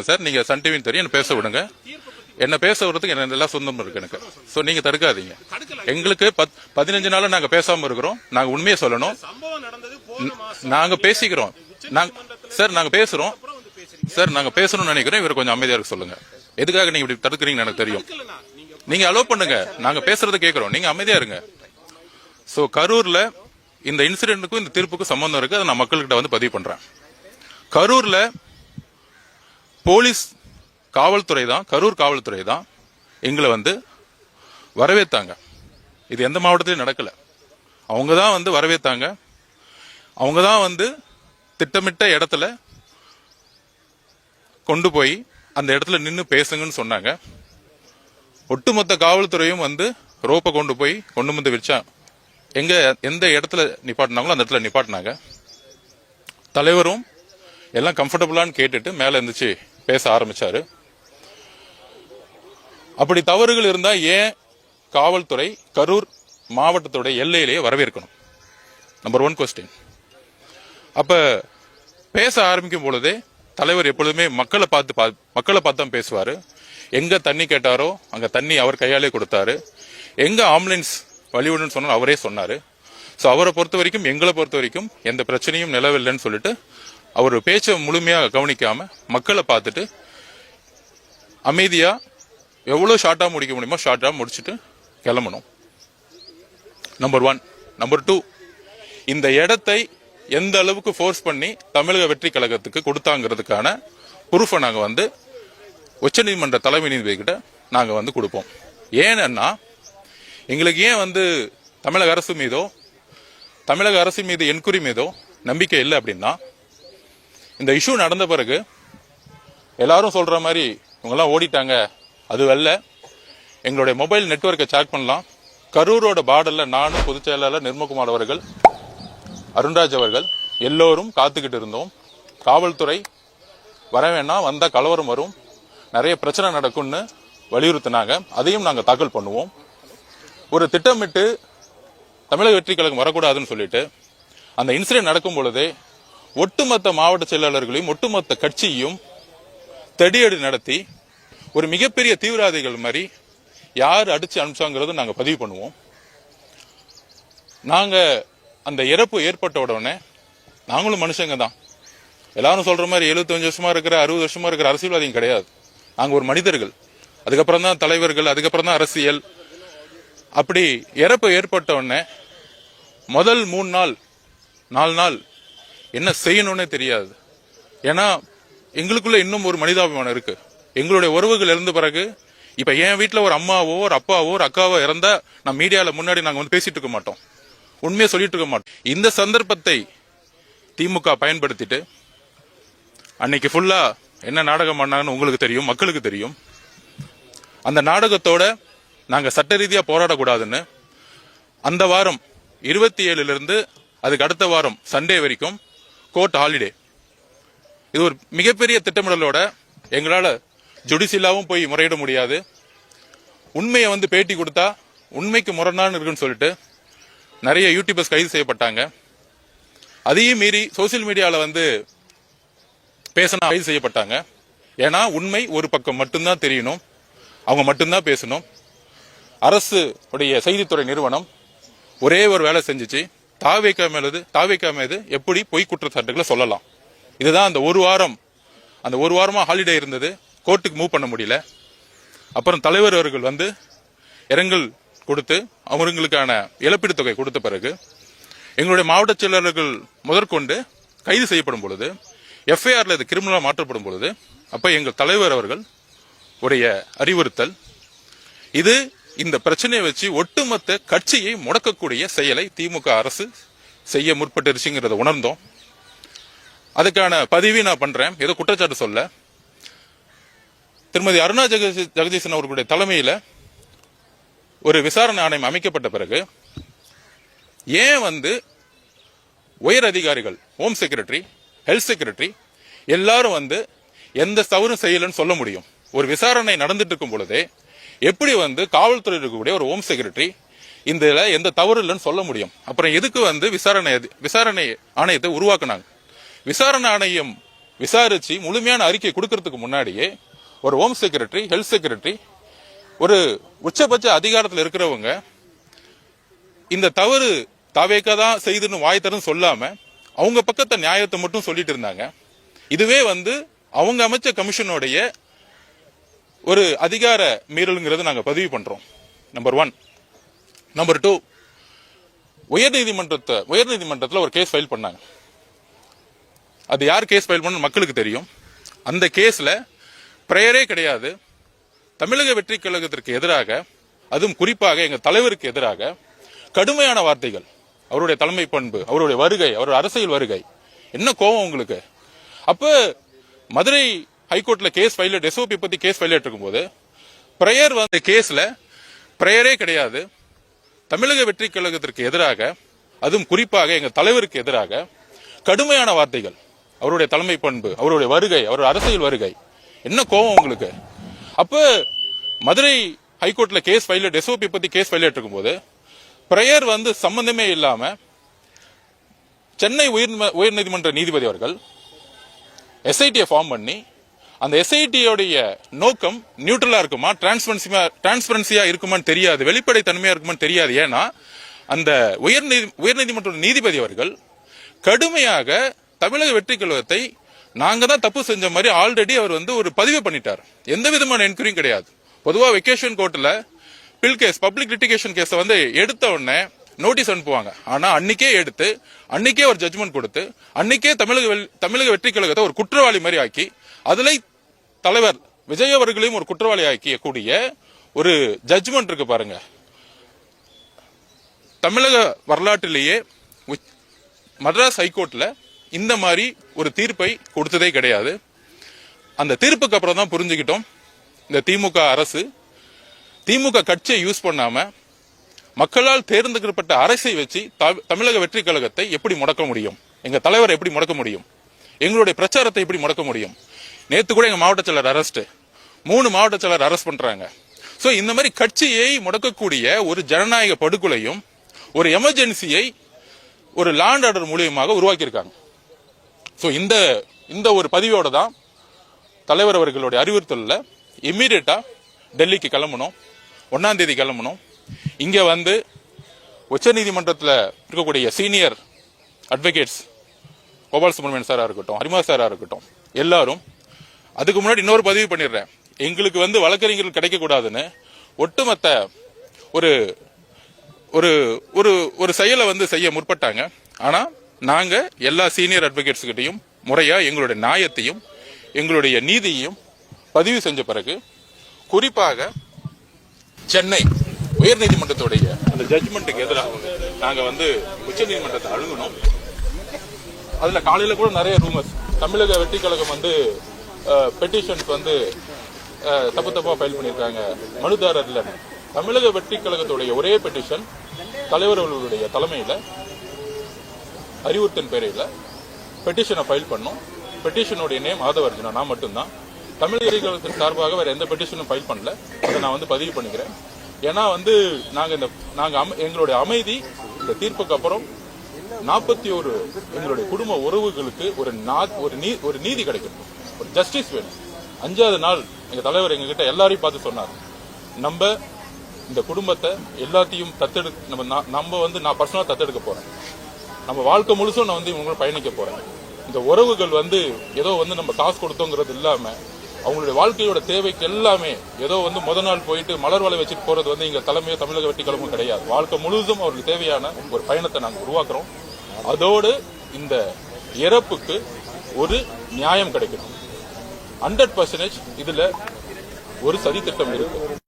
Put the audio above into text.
விடுங்க சார். நீங்க சன் டிவின்னு தெரியும். என்ன பேச விடுங்க. என்ன பேச விடுறதுக்கு என்ன எல்லா சொந்தமும் இருக்கு எனக்கு. சோ நீங்க தடுக்காதீங்க. எங்களுக்கு பத்- பதினஞ்சு நாளா நாங்க பேசாம இருக்கிறோம். நாங்க உண்மையை சொல்லணும். நாங்க பேசிக்கிறோம். நாங்கள் சார் நாங்க பேசுறோம். சார் நாங்க பேசணும்னு நினைக்கிறோம். இவர் கொஞ்சம் அமைதியா இருக்க சொல்லுங்க. எதுக்காக நீங்க இப்படி தடுக்கிறீங்கன்னு எனக்கு தெரியும். நீங்கள் நீங்க பண்ணுங்க. நாங்க பேசுறத கேட்குறோம் நீங்க அமைதியா இருங்க. சோ கரூர்ல இந்த இன்சிடென்ட்டுக்கும் இந்த தீர்ப்புக்கும் சம்பந்தம் இருக்கு. அதை நான் மக்கள்கிட்ட வந்து பதிவு பண்றேன். கரூர்ல போலீஸ் காவல்துறை தான் கரூர் காவல்துறை தான் எங்களை வந்து வரவேற்றாங்க இது எந்த மாவட்டத்திலையும் நடக்கல. அவங்க தான் வந்து வரவேற்றாங்க அவங்க தான் வந்து திட்டமிட்ட இடத்துல கொண்டு போய் அந்த இடத்துல நின்று பேசுங்கன்னு சொன்னாங்க. ஒட்டுமொத்த காவல்துறையும் வந்து ரோப்பை கொண்டு போய் கொண்டு வந்து வச்சா எங்க எந்த இடத்துல நிப்பாட்டினாங்களோ அந்த இடத்துல நிப்பாட்டினாங்க. தலைவரும் எல்லாம் கம்ஃபர்டபுளான்னு கேட்டுட்டு மேலே இருந்துச்சு. பேச ஆரம்பிச்சாரு. அப்படி தவறுகள் இருந்தா ஏன் காவல்துறை கரூர் மாவட்டத்தோட எல்லையிலேயே வரவேற்கணும்? நம்பர் ஒன் கொஸ்டின் அப்ப பேச ஆரம்பிக்கும் பொழுதே தலைவர் எப்பொழுதுமே மக்களை பார்த்து பா- மக்களை பார்த்து தான் பேசுவாரு. எங்க தண்ணி கேட்டாரோ அங்க தண்ணி அவர் கையாலே கொடுத்தாரு. எங்க ஆம்புலன்ஸ் வழிவிடுன்னு சொன்னாலும் அவரே சொன்னாரு. ஸோ அவரை பொறுத்த வரைக்கும் எங்களை பொறுத்த வரைக்கும் எந்த பிரச்சனையும் நிலவில்லைன்னு சொல்லிட்டு அவர் பேச்சை முழுமையாக கவனிக்காம மக்களை பார்த்துட்டு அமைதியாக எவ்வளோ ஷார்ட்டாக முடிக்க முடியுமோ ஷார்ட்டாக முடிச்சுட்டு கிளம்பணும். நம்பர் ஒன் நம்பர் டூ இந்த இடத்தை எந்த அளவுக்கு ஃபோர்ஸ் பண்ணி தமிழக வெற்றி கழகத்துக்கு கொடுத்தாங்கிறதுக்கான ப்ரூஃபை நாங்கள் வந்து உச்சநீதிமன்ற தலைமை நீதிபதிகிட்ட நாங்கள் வந்து கொடுப்போம். ஏன்னா எங்களுக்கு ஏன் வந்து தமிழக அரசு மீதோ தமிழக அரசு மீது என்கொயரி மீதோ நம்பிக்கை இல்லை அப்படின்னா இந்த இஷ்யூ நடந்த பிறகு எல்லாரும் சொல்கிற மாதிரி இவங்கெல்லாம் ஓடிட்டாங்க. அது வெல்ல எங்களுடைய மொபைல் நெட்வொர்க்கை செக் பண்ணலாம். கரூரோட பார்டர்ல நானும் பொதுச் செயலாளர் நிர்மகுமார் அவர்கள் அருண்ராஜ் அவர்கள் எல்லோரும் காத்துக்கிட்டு இருந்தோம். காவல்துறை வர வேணாம் வந்தால் கலவரம் வரும். நிறைய பிரச்சனை நடக்கும்னு வலியுறுத்தினாங்க. அதையும் நாங்கள் தாக்கல் பண்ணுவோம். ஒரு திட்டமிட்டு தமிழக வெற்றி கழகம் வரக்கூடாதுன்னு சொல்லிட்டு அந்த இன்சிடென்ட் நடக்கும் பொழுதே ஒட்டுமொத்த மாவட்ட செயலாளர்களையும் ஒட்டுமொத்த கட்சியையும் தடியடி நடத்தி ஒரு மிகப்பெரிய தீவிரவாதிகள் மாதிரி யார் அடிச்சு அனுப்பிச்சாங்கிறத நாங்கள் பதிவு பண்ணுவோம். நாங்கள் அந்த இறப்பு ஏற்பட்ட உடனே நாங்களும் மனுஷங்க தான். எல்லாரும் சொல்ற மாதிரி 75 வருஷமா இருக்கிற அறுபது வருஷமா இருக்கிற அரசியல்வாதியும் கிடையாது. நாங்கள் ஒரு மனிதர்கள். அதுக்கப்புறம் தான் தலைவர்கள் அதுக்கப்புறம் தான் அரசியல். அப்படி இறப்பு ஏற்பட்ட உடனே முதல் மூணு நாள் நாலு நாள் என்ன செய்யணும்னே தெரியாது. ஏன்னா எங்களுக்குள்ள இன்னும் ஒரு மனிதாபிமானம் இருக்கு. எங்களுடைய உறவுகள் இருந்த பிறகு இப்ப என் வீட்டில் ஒரு அம்மாவோ ஒரு அப்பாவோ ஒரு அக்காவோ இறந்தா நான் மீடியால முன்னாடி நாங்க வந்து பேசிட்டு இருக்க மாட்டோம். உண்மையை சொல்லிட்டு இருக்க மாட்டோம். இந்த சந்தர்ப்பத்தை திமுக பயன்படுத்திட்டு அன்னைக்கு ஃபுல்லா என்ன நாடகம் பண்ணாங்கன்னு உங்களுக்கு தெரியும் மக்களுக்கு தெரியும். அந்த நாடகத்தோட நாங்க சட்ட ரீதியா போராடக்கூடாதுன்னு அந்த வாரம் இருபத்தி ஏழுல இருந்து அதுக்கு அடுத்த வாரம் சண்டே வரைக்கும் கோர்ட் ஹாலிடே இது ஒரு மிகப்பெரிய திட்டமிடலோட எங்களால் ஜுடிஷியலாகவும் போய் முறையிட முடியாது. உண்மையை வந்து பேட்டி கொடுத்தா உண்மைக்கு முரணான்னு இருக்குன்னு சொல்லிட்டு நிறைய யூடியூபர்ஸ் கைது செய்யப்பட்டாங்க. அதையும் மீறி சோசியல் மீடியாவில் வந்து பேசினா கைது செய்யப்பட்டாங்க. ஏன்னா உண்மை ஒரு பக்கம் மட்டும்தான் தெரியணும். அவங்க மட்டும்தான் பேசணும். அரசு உடைய செய்தித்துறை நிறுவனம் ஒரே ஒரு வேலை செஞ்சுச்சு. தாவேக்கா மேலது தாவேக்கா மீது எப்படி பொய் குற்றச்சாட்டுகளை சொல்லலாம். இதுதான் அந்த ஒரு வாரம் அந்த ஒரு வாரமாக ஹாலிடே இருந்தது. கோர்ட்டுக்கு மூவ் பண்ண முடியல. அப்புறம் தலைவர் அவர்கள் வந்து இரங்கல் கொடுத்து அவங்களுக்கான இழப்பீடு தொகை கொடுத்த பிறகு எங்களுடைய மாவட்ட செயலாளர்கள் முதற்கொண்டு கைது செய்யப்படும் பொழுது எஃப்ஐஆரில் இது கிரிமினலாக மாற்றப்படும் பொழுது அப்போ எங்கள் தலைவர் அவர்கள் உடைய அறிவுறுத்தல் இது இந்த பிரச்சனையை வச்சு ஒட்டுமொத்த கட்சியை முடக்கக்கூடிய செயலை திமுக அரசு செய்ய முற்பட்டுருச்சுங்கிறத உணர்ந்தோம். அதுக்கான பதிவை நான் பண்றேன். ஏதோ குற்றச்சாட்டு சொல்ல. திருமதி அருணா ஜெகதீ ஜெகதீசன் அவர்களுடைய தலைமையில் ஒரு விசாரணை ஆணையம் அமைக்கப்பட்ட பிறகு ஏன் வந்து உயர் அதிகாரிகள் ஹோம் செக்ரட்டரி ஹெல்த் செக்ரட்டரி எல்லாரும் வந்து எந்த தவறும் செய்யலன்னு சொல்ல முடியும். ஒரு விசாரணை நடந்துட்டு இருக்கும் பொழுதே எப்படி வந்து காவல்துறை இருக்கக்கூடிய ஒரு ஹோம் செக்ரட்டரி இந்த இதுல எந்த தவறு இல்லைன்னு சொல்ல முடியும். அப்புறம் எதுக்கு வந்து விசாரணை விசாரணை ஆணையத்தை உருவாக்குனாங்க? விசாரணை ஆணையம் விசாரிச்சு முழுமையான அறிக்கை கொடுக்கறதுக்கு முன்னாடியே ஒரு ஹோம் செக்ரட்டரி ஹெல்த் செக்ரட்டரி ஒரு உச்சபட்ச அதிகாரத்தில் இருக்கிறவங்க இந்த தவறு தவேக்க தான் செய்துன்னு வாய் தரும் சொல்லாம அவங்க பக்கத்தை நியாயத்தை மட்டும் சொல்லிட்டு இருந்தாங்க. இதுவே வந்து அவங்க அமைச்ச கமிஷனுடைய ஒரு அதிகார மீறலுங்கிறது நாங்கள் பதிவு பண்ணுறோம் நம்பர் ஒன் நம்பர் டூ உயர்நீதிமன்றத்தை உயர்நீதிமன்றத்தில் ஒரு கேஸ் ஃபைல் பண்ணாங்க. அது யார் கேஸ் ஃபைல் பண்ண மக்களுக்கு தெரியும். அந்த கேஸில் ப்ரேயரே கிடையாது. தமிழக வெற்றி கழகத்திற்கு எதிராக அதுவும் குறிப்பாக எங்கள் தலைவருக்கு எதிராக கடுமையான வார்த்தைகள். அவருடைய தலைமை பண்பு அவருடைய வருகை அவருடைய அரசியல் வருகை. என்ன கோபம் உங்களுக்கு? அப்போ மதுரை ஹைகோர்ட்ல கேஸ் ஃபைல் எஸ்ஓபி பத்தி கேஸ் ஃபைல் இருக்கும்போது பிரேயர் வந்த கேஸ்ல பிரேயரே கிடையாது. தமிழக வெற்றி கழகத்திற்கு எதிராக அதுவும் குறிப்பாக எங்க தலைவருக்கு எதிராக கடுமையான வார்த்தைகள். அவருடைய தலைமை பண்பு அவருடைய வருகை அவருடைய அரசியல் வருகை. என்ன கோபம் உங்களுக்கு? அப்ப மதுரை ஹைகோர்ட்ல கேஸ் ஃபைல் எஸ்ஓபி பத்தி கேஸ் ஃபைல் இருக்கும்போது பிரேயர் வந்து சம்பந்தமே இல்லாம சென்னை உயர் உயர்நீதிமன்ற நீதிபதி அவர்கள் எஸ்ஐடியை ஃபார்ம் பண்ணி அந்த எஸ்ஐடியோடைய நோக்கம் நியூட்ரலா இருக்குமா டிரான்ஸ்பரன்சியா டிரான்ஸ்பரன்சியா இருக்குமான்னு தெரியாது வெளிப்படை தன்மையா இருக்குமான்னு தெரியாது. ஏன்னா அந்த உயர்நீதி உயர்நீதிமன்ற நீதிபதி அவர்கள் கடுமையாக தமிழக வெற்றி கழகத்தை நாங்க தான் தப்பு செஞ்ச மாதிரி ஆல்ரெடி அவர் வந்து ஒரு பதிவு பண்ணிட்டார். எந்த விதமான என்கொயரியும் கிடையாது. பொதுவா வெக்கேஷன் கோர்ட்ல பில் கேஸ் பப்ளிக் லிட்டிகேஷன் கேஸை வந்து எடுத்த உடனே நோட்டீஸ் அனுப்புவாங்க. ஆனா அன்னைக்கே எடுத்து அன்னைக்கே ஒரு ஜட்மெண்ட் கொடுத்து அன்னைக்கே தமிழக தமிழக வெற்றி கழகத்தை ஒரு குற்றவாளி மாதிரி ஆக்கி அதுல தலைவர் விஜய் அவர்களையும் ஒரு குற்றவாளி ஆக்கியக்கூடிய ஒரு ஜட்ஜ்மெண்ட் இருக்கு பாருங்க. தமிழக வரலாற்றிலேயே உச்- மദ്രാஸ் ஹைகோர்ட்ல இந்த மாதிரி ஒரு தீர்ப்பை கொடுத்ததே கிடையாது. அந்த தீர்ப்புக்கு அப்புறம் தான் புரிஞ்சுக்கிட்டோம். இந்த திமுக அரசு திமுக கட்சியை யூஸ் பண்ணாம மக்களால் தேர்ந்தெடுக்கப்பட்ட அரசை வச்சு தமிழக வெற்றி கழகத்தை எப்படி முடக்க முடியும்? எங்க தலைவரை எப்படி முடக்க முடியும்? எங்களுடைய பிரச்சாரத்தை எப்படி முடக்க முடியும்? நேத்து கூட எங்க மாவட்ட செயலர் அரெஸ்ட் மூணு மாவட்ட செயலர் அரெஸ்ட் பண்றாங்க. சோ இந்த மாதிரி கட்சியை முடக்கக்கூடிய ஒரு ஜனநாயக படுகொலையும் ஒரு எமர்ஜென்சியை ஒரு லேண்ட் ஆர்டர் மூலியமாக உருவாக்கியிருக்காங்க. ஸோ இந்த இந்த ஒரு பதிவோட தான் தலைவர் அவர்களுடைய அறிவுறுத்தலில் இம்மீடியட்டாக டெல்லிக்கு கிளம்பணும். ஒன்றாந்தேதி கிளம்பணும். இங்கே வந்து உச்சநீதிமன்றத்தில் இருக்கக்கூடிய சீனியர் அட்வொகேட்ஸ் கோபால் சுப்ரமணியன் சாராக இருக்கட்டும் ஹரிமா சாராக இருக்கட்டும் எல்லாரும் அதுக்கு முன்னாடி இன்னொரு பதிவு பண்ணிடுறேன். எங்களுக்கு வந்து வழக்கறிஞர்கள் கிடைக்கக்கூடாதுன்னு ஒட்டுமொத்த ஒரு ஒரு ஒரு ஒரு செயலை வந்து செய்ய முற்பட்டாங்க. ஆனால் நாங்கள் எல்லா சீனியர் அட்வொகேட்ஸ்கிட்டையும் முறையாக எங்களுடைய நியாயத்தையும் எங்களுடைய நீதியையும் பதிவு செஞ்ச பிறகு குறிப்பாக சென்னை உயர்நீதிமன்றத்துடைய அந்த ஜட்ஜ்மெண்ட்டுக்கு எதிராக நாங்கள் வந்து உச்சநீதிமன்றத்தை அழுகணும் அதில் காலையில் கூட நிறைய ரூமர்ஸ் தமிழக வெற்றி கழகம் வந்து பெட்டிஷன்ஸ் வந்து தப்பு தப்பா ஃபைல் பண்ணியிருக்காங்க மனுதாரர் தமிழக வெற்றி கழகத்துடைய ஒரே பெட்டிஷன் தலைவர் அவர்களுடைய தலைமையில அறிவுறுத்தின் பேரையில் பெட்டிஷனை ஃபைல் பண்ணோம். பெட்டிஷனுடைய நேம் ஆதவர்ஜனா நான் மட்டும்தான். தமிழக சார்பாக வேற எந்த பெட்டிஷனும் ஃபைல் பண்ணல. அதை நான் வந்து பதிவு பண்ணிக்கிறேன். ஏன்னா வந்து நாங்கள் இந்த நாங்கள் அம- எங்களுடைய அமைதி இந்த தீர்ப்புக்கு அப்புறம் நாற்பத்தி ஒரு எங்களுடைய குடும்ப உறவுகளுக்கு ஒரு நா- ஒரு நீ ஒரு நீதி கிடைக்கும் ஒரு ஜஸ்டிஸ் வேணும் அஞ்சாவது நாள் எங்கள் தலைவர் எங்ககிட்ட எல்லாரையும் பார்த்து சொன்னார். நம்ம இந்த குடும்பத்தை எல்லாத்தையும் தத்தெடு நம்ம நான்- நம்ம வந்து நான் பர்சனலாக தத்தெடுக்க போகிறேன் நம்ம வாழ்க்கை முழுசும் நான் வந்து இவங்களோட பயணிக்க போகிறேன் இந்த உறவுகள் வந்து ஏதோ வந்து நம்ம காசு கொடுத்தோங்கிறது இல்லாமல் அவங்களுடைய வாழ்க்கையோட தேவைக்கு எல்லாமே ஏதோ வந்து முத நாள் போயிட்டு மலர் வலை வச்சுட்டு போறது வந்து எங்கள் தலைமையோ தமிழக வெட்டி கிடையாது. வாழ்க்கை முழுதும் அவருக்கு தேவையான ஒரு பயணத்தை நாங்கள் உருவாக்குறோம். அதோடு இந்த இறப்புக்கு ஒரு நியாயம் கிடைக்கணும். ஹண்ட்ரட் பர்சன்டேஜ் இதுல ஒரு சதித்திட்டம் இருக்கு.